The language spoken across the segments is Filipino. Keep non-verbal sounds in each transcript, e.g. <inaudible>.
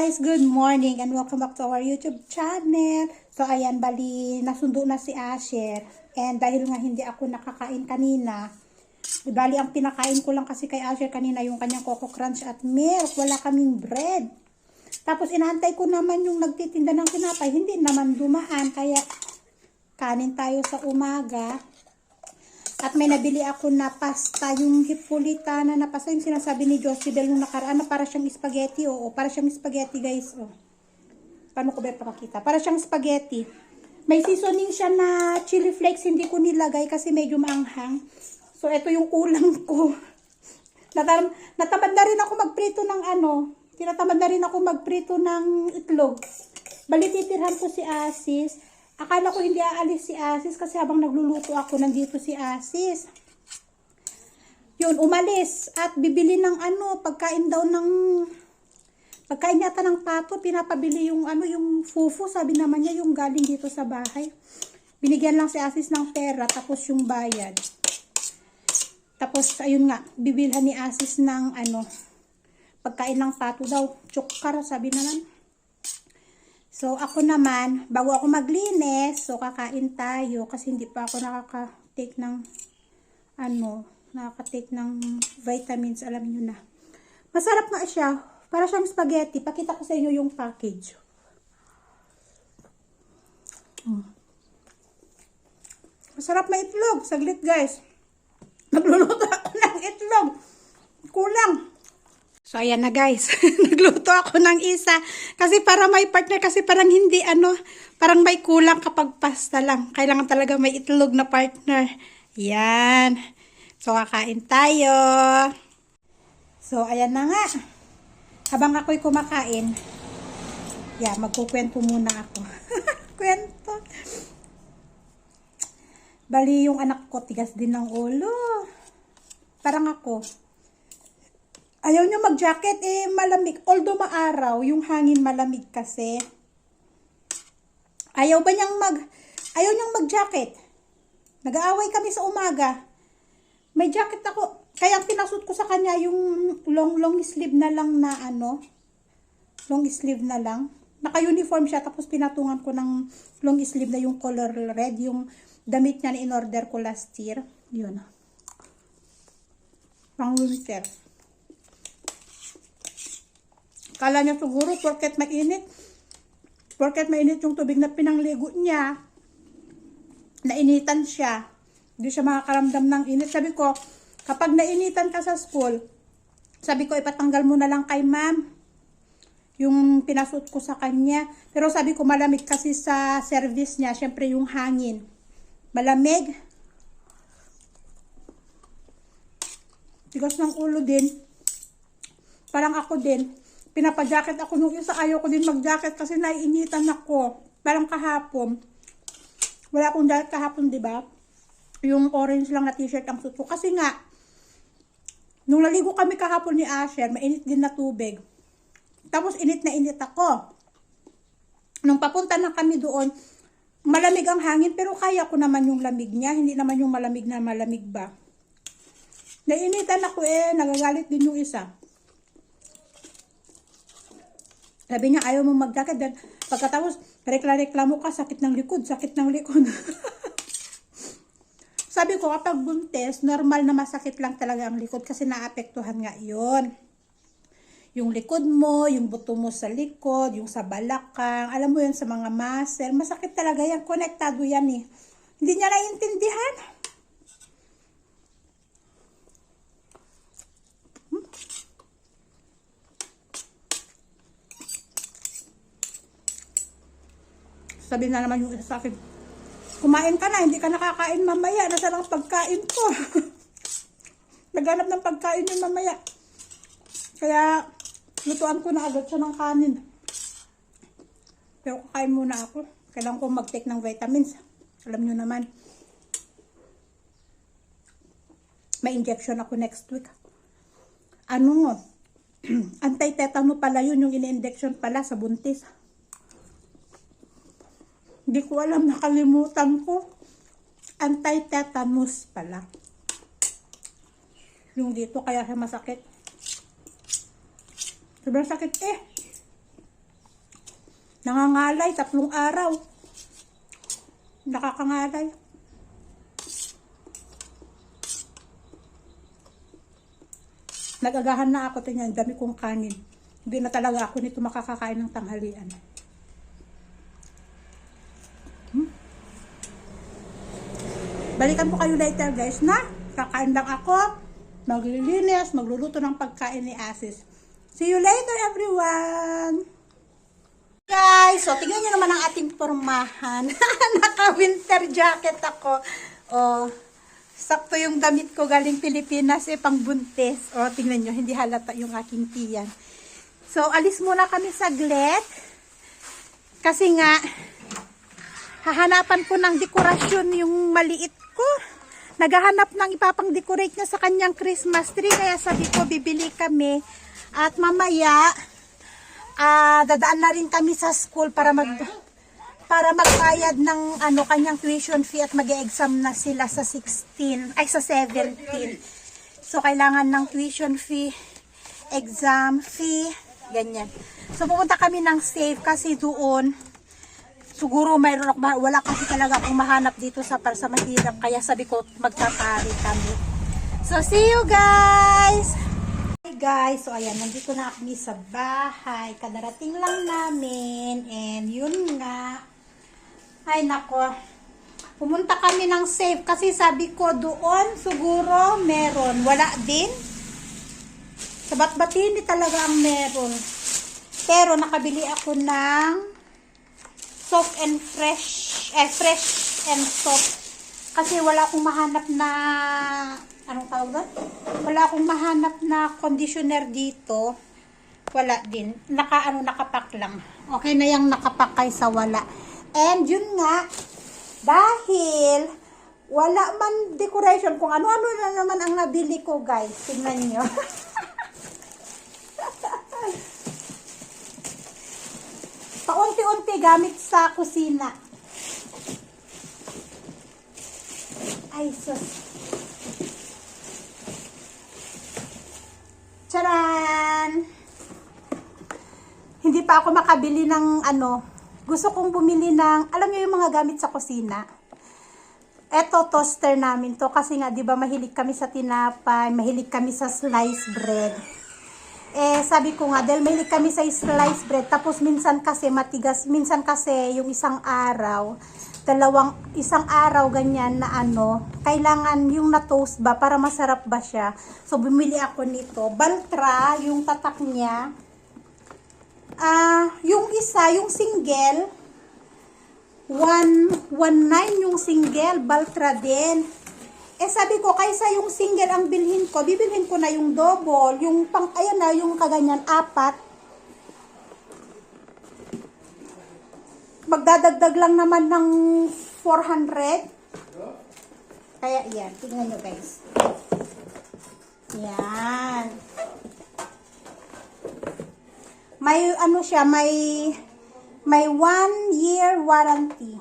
guys, good morning and welcome back to our YouTube channel. So ayan, bali, nasundo na si Asher. And dahil nga hindi ako nakakain kanina, bali ang pinakain ko lang kasi kay Asher kanina yung kanyang Coco Crunch at milk. Wala kaming bread. Tapos inaantay ko naman yung nagtitinda ng tinapay, hindi naman dumaan. Kaya kanin tayo sa umaga. At may nabili ako na pasta, yung hipolitana na pasta, yung sinasabi ni Josibel nung nakaraan na para siyang spaghetti. Oo, para siyang spaghetti guys. Oh. Paano ko ba ipakakita? Para siyang spaghetti. May seasoning siya na chili flakes, hindi ko nilagay kasi medyo maanghang. So, ito yung kulang ko. <laughs> Natam natamad na rin ako magprito ng ano, tinatamad na rin ako magprito ng itlog. Bali, titirhan ko si Asis. Akala ko hindi aalis si Asis kasi habang nagluluto ako, nandito si Asis. Yun, umalis at bibili ng ano, pagkain daw ng pagkain yata ng pato, pinapabili yung ano, yung fufu, sabi naman niya yung galing dito sa bahay. Binigyan lang si Asis ng pera, tapos yung bayad. Tapos, ayun nga, bibilhan ni Asis ng ano, pagkain ng pato daw, chukar, sabi naman. So, ako naman, bago ako maglinis, so kakain tayo kasi hindi pa ako nakaka-take ng ano, nakaka-take ng vitamins, alam niyo na. Masarap nga siya. Para siyang spaghetti. Pakita ko sa inyo yung package. Hmm. Masarap na itlog. Saglit guys. Nagluluto ako <laughs> ng itlog. Kulang. So, ayan na guys. <laughs> Nagluto ako ng isa. Kasi para may partner, kasi parang hindi ano, parang may kulang kapag pasta lang. Kailangan talaga may itlog na partner. Yan. So, kakain tayo. So, ayan na nga. Habang ako'y kumakain, yeah, magkukwento muna ako. <laughs> Kwento. Bali yung anak ko, tigas din ng ulo. Parang ako. Ayaw niya mag-jacket, eh malamig. Although maaraw, yung hangin malamig kasi. Ayaw ba niyang mag, ayaw niyang mag-jacket. Nag-aaway kami sa umaga. May jacket ako. Kaya ang pinasut ko sa kanya yung long long sleeve na lang na ano. Long sleeve na lang. Naka-uniform siya tapos pinatungan ko ng long sleeve na yung color red. Yung damit niya na in-order ko last year. Yun. Pang winter. Kala niya siguro porket mainit. Porket mainit yung tubig na pinangligo niya. Nainitan siya. Hindi siya makakaramdam ng init. Sabi ko, kapag nainitan ka sa school, sabi ko, ipatanggal mo na lang kay ma'am. Yung pinasot ko sa kanya. Pero sabi ko, malamig kasi sa service niya. Siyempre, yung hangin. Malamig. Tigas ng ulo din. Parang ako din. Pinapajacket ako nung isa. Ayaw ko din mag-jacket kasi naiinitan ako. Parang kahapon. Wala akong jacket kahapon, di ba? Yung orange lang na t-shirt ang suot ko. Kasi nga, nung naligo kami kahapon ni Asher, mainit din na tubig. Tapos init na init ako. Nung papunta na kami doon, malamig ang hangin pero kaya ko naman yung lamig niya. Hindi naman yung malamig na malamig ba. Nainitan ako eh, nagagalit din yung isa. Sabi niya, ayaw mo mag-jacket. Then, pagkatapos, rekla-reklamo ka, sakit ng likod, sakit ng likod. <laughs> Sabi ko, kapag buntis, normal na masakit lang talaga ang likod kasi naapektuhan nga yon Yung likod mo, yung buto mo sa likod, yung sa balakang, alam mo yun sa mga muscle, masakit talaga yan, konektado yan eh. Hindi niya naiintindihan. Sabi na naman yung isa sa akin, kumain ka na, hindi ka nakakain mamaya, nasa lang pagkain ko. <laughs> Naghanap ng pagkain yung mamaya. Kaya, lutuan ko na agad siya ng kanin. Pero kakain muna ako. Kailangan ko mag-take ng vitamins. Alam nyo naman. May injection ako next week. Ano? <clears throat> Anti-tetano pala yun, yung in-injection pala sa buntis. Hindi ko alam, nakalimutan ko. Anti-tetanus pala. Yung dito, kaya siya masakit. Sobrang sakit eh. Nangangalay, tatlong araw. Nakakangalay. Nagagahan na ako, tingnan, dami kong kanin. Hindi na talaga ako nito makakakain ng tanghalian. Balikan ko kayo later guys na kakain lang ako, maglilinis, magluluto ng pagkain ni Asis. See you later everyone! Guys, so tingnan nyo naman ang ating pormahan. <laughs> Naka-winter jacket ako. Oh, sakto yung damit ko galing Pilipinas eh, pang buntis. Oh, tingnan nyo, hindi halata yung aking tiyan. So, alis muna kami saglit. Kasi nga, hahanapan ko ng dekorasyon yung maliit ko. Naghahanap ng ipapang decorate niya sa kanyang Christmas tree. Kaya sabi ko, bibili kami. At mamaya, ah dadaan na rin kami sa school para mag para magbayad ng ano kanyang tuition fee at mag-exam na sila sa 16 ay sa 17. So kailangan ng tuition fee, exam fee, ganyan. So pupunta kami ng safe kasi doon siguro mayroon ako, wala kasi talaga akong mahanap dito sa para sa mahirap kaya sabi ko magtatari kami. So see you guys. Hey guys, so ayan, nandito na kami sa bahay. Kadarating lang namin. And yun nga. Ay nako. Pumunta kami ng safe kasi sabi ko doon siguro meron. Wala din. Sa Batbati hindi talaga ang meron. Pero nakabili ako ng soft and fresh, eh, fresh and soft. Kasi wala akong mahanap na, anong tawag doon? Wala akong mahanap na conditioner dito. Wala din. Naka, ano, nakapak lang. Okay na yung nakapak kaysa wala. And yun nga, dahil wala man decoration, kung ano-ano na naman ang nabili ko, guys. Tingnan nyo. <laughs> Paunti-unti gamit sa kusina. Ay, sus. Charan! Hindi pa ako makabili ng ano. Gusto kong bumili ng, alam niyo yung mga gamit sa kusina. Eto, toaster namin to. Kasi nga, di ba, mahilig kami sa tinapay, mahilig kami sa sliced bread. Eh, sabi ko nga, dahil mahilig kami sa sliced bread, tapos minsan kasi matigas, minsan kasi yung isang araw, dalawang, isang araw ganyan na ano, kailangan yung na-toast ba para masarap ba siya. So, bumili ako nito. Baltra, yung tatak niya. Ah, yung isa, yung single, 119 yung single, Baltra din. Eh sabi ko, kaysa yung single ang bilhin ko, bibilhin ko na yung double, yung pang, ayan na, yung kaganyan, apat. Magdadagdag lang naman ng 400. Kaya yan, tingnan nyo guys. Yan. May ano siya, may may one year warranty.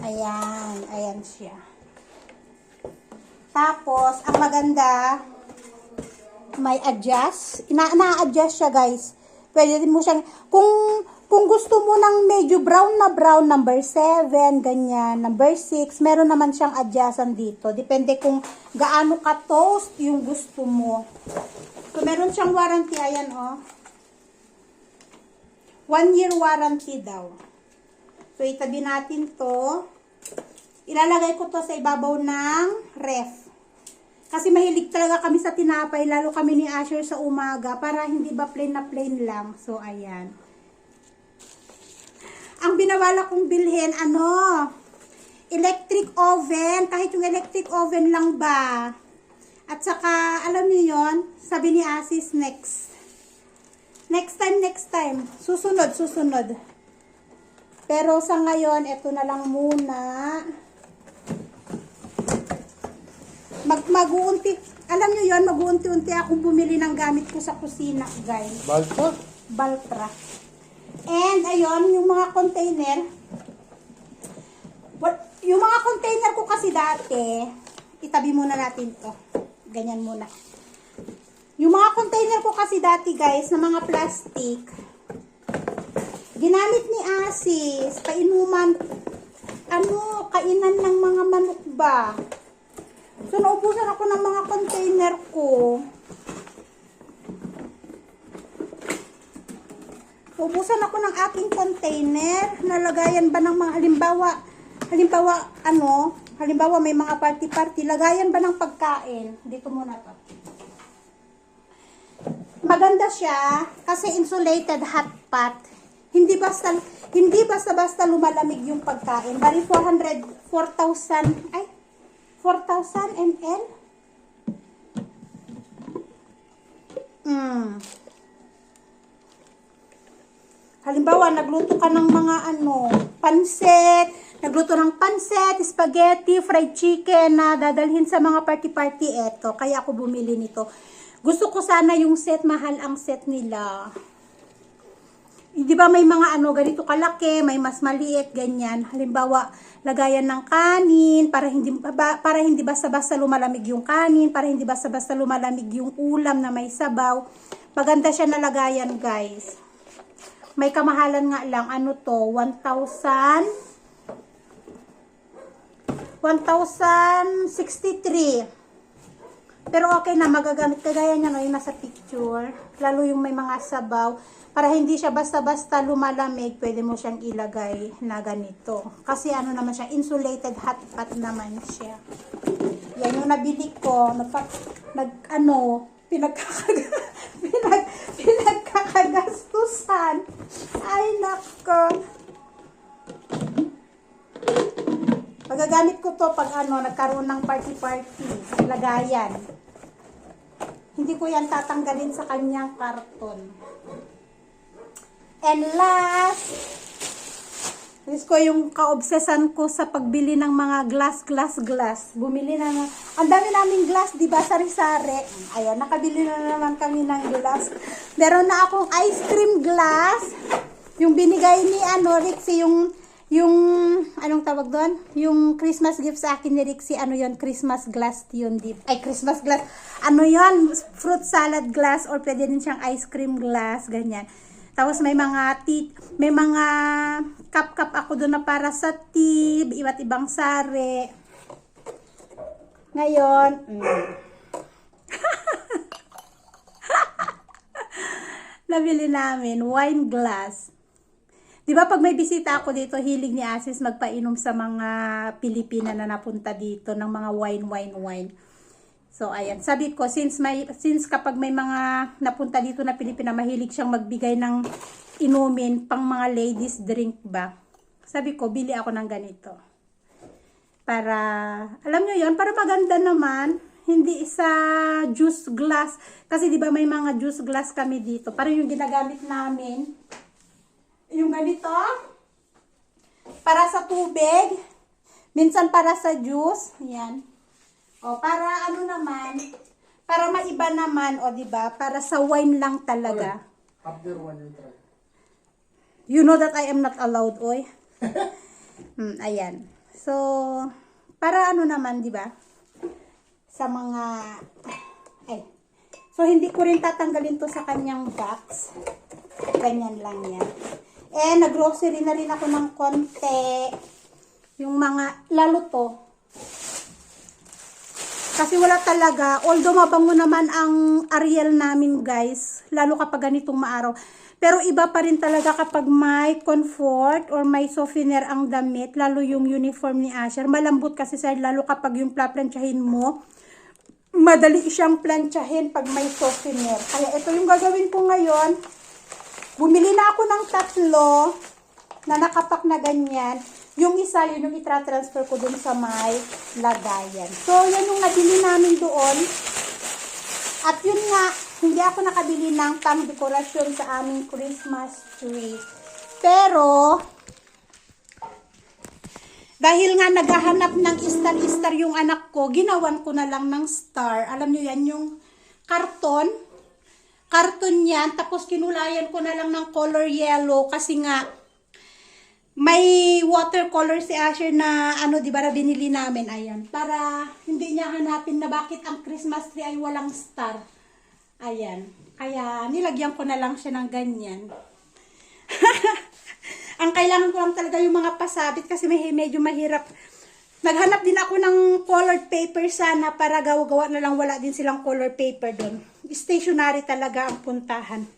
Ayan, ayan siya. Tapos, ang maganda, may adjust. Ina na-adjust siya, guys. Pwede mo siyang, kung, kung gusto mo ng medyo brown na brown, number 7, ganyan, number 6, meron naman siyang adjustan dito. Depende kung gaano ka toast yung gusto mo. So, meron siyang warranty, ayan, oh. One year warranty daw. So, itabi natin to. Ilalagay ko to sa ibabaw ng ref. Kasi mahilig talaga kami sa tinapay, lalo kami ni Asher sa umaga, para hindi ba plain na plain lang. So, ayan. Ang binawala kong bilhin, ano, electric oven, kahit yung electric oven lang ba. At saka, alam niyo yon sabi ni Asis, next. Next time, next time. Susunod, susunod. Pero sa ngayon, ito na lang muna. Mag mag-uunti, alam nyo yon mag-uunti-unti akong bumili ng gamit ko sa kusina, guys. Balto? Baltra. And, ayun, yung mga container. What, yung mga container ko kasi dati, itabi muna natin to. Ganyan muna. Yung mga container ko kasi dati, guys, na mga plastic, Ginamit ni Asis, painuman, ano, kainan ng mga manok ba? So, naubusan ako ng mga container ko. Naubusan ako ng aking container. Nalagayan ba ng mga, halimbawa, halimbawa, ano, halimbawa may mga party-party, lagayan ba ng pagkain? Dito muna to. Maganda siya kasi insulated hot pot. Hindi basta hindi basta-basta lumalamig yung pagkain. Bali 400 4,000 ay 4,000 ml. Mm. Halimbawa, nagluto ka ng mga ano, pansit, nagluto ng pansit, spaghetti, fried chicken na dadalhin sa mga party-party. Eto, kaya ako bumili nito. Gusto ko sana yung set, mahal ang set nila. Di ba may mga ano, ganito kalaki, may mas maliit, ganyan. Halimbawa, lagayan ng kanin, para hindi, para hindi basta-basta lumalamig yung kanin, para hindi basta-basta lumalamig yung ulam na may sabaw. Maganda siya na lagayan, guys. May kamahalan nga lang, ano to, 1,000 1,063 pero okay na, magagamit kagaya niya no, yung nasa picture. Lalo yung may mga sabaw. Para hindi siya basta-basta lumalamig, pwede mo siyang ilagay na ganito. Kasi ano naman siya, insulated hot pot naman siya. Yan yung nabili ko. Nagpa, nag, ano, pinagkakag, <laughs> pinag, pinagkakagastusan. Ay, nako. Magagamit ko to pag ano, nagkaroon ng party-party. Lagayan. Hindi ko yan tatanggalin sa kanyang karton. And last, this ko yung kaobsesan ko sa pagbili ng mga glass, glass, glass. Bumili na na. Ang dami naming glass, di ba? Sari-sari. Ayan, nakabili na naman kami ng glass. Meron na akong ice cream glass. Yung binigay ni ano, Rixie, yung yung anong tawag doon? Yung Christmas gift sa akin ni Rixie, ano yon Christmas glass yun, di Ay, Christmas glass. Ano yon Fruit salad glass or pwede din siyang ice cream glass, ganyan. Tapos may mga tea, may mga cup-cup ako doon na para sa tea, iba't ibang sari. Ngayon, mm. <laughs> nabili namin wine glass. 'Di ba pag may bisita ako dito, hilig ni Asis magpainom sa mga Pilipina na napunta dito ng mga wine, wine, wine. So ayan, sabi ko since may since kapag may mga napunta dito na Pilipina, mahilig siyang magbigay ng inumin pang mga ladies drink ba. Sabi ko, bili ako ng ganito. Para alam niyo 'yon, para maganda naman, hindi sa juice glass kasi 'di ba may mga juice glass kami dito. Para yung ginagamit namin yung ganito? Para sa tubig? Minsan para sa juice? Yan o para ano naman? Para maiba naman o di ba? Para sa wine lang talaga. After one you try. you know that I am not allowed oy. <laughs> Hmm, ayan. So para ano naman di ba? Sa mga ay. So hindi ko rin tatanggalin to sa kanyang box. Ganyan lang yan eh, nag-grocery na rin ako ng konti. Yung mga, lalo to. Kasi wala talaga, although mabango naman ang Ariel namin guys, lalo kapag ganitong maaraw. Pero iba pa rin talaga kapag may comfort or may softener ang damit, lalo yung uniform ni Asher. Malambot kasi sir, lalo kapag yung plaplansyahin mo, madali siyang plansyahin pag may softener. Kaya ito yung gagawin ko ngayon Bumili na ako ng tatlo na nakapak na ganyan. Yung isa, yun yung itra-transfer ko dun sa may lagayan. So, yan yung nabili namin doon. At yun nga, hindi ako nakabili ng pang-dekorasyon sa aming Christmas tree. Pero, dahil nga naghahanap ng star-star yung anak ko, ginawan ko na lang ng star. Alam nyo yan, yung karton karton yan, tapos kinulayan ko na lang ng color yellow kasi nga may watercolor si Asher na ano, di ba, na binili namin, ayan. Para hindi niya hanapin na bakit ang Christmas tree ay walang star. Ayan. Kaya nilagyan ko na lang siya ng ganyan. <laughs> Ang kailangan ko lang talaga yung mga pasabit kasi may, medyo mahirap. Naghanap din ako ng colored paper sana para gawa-gawa na lang wala din silang color paper doon. Stationary talaga ang puntahan.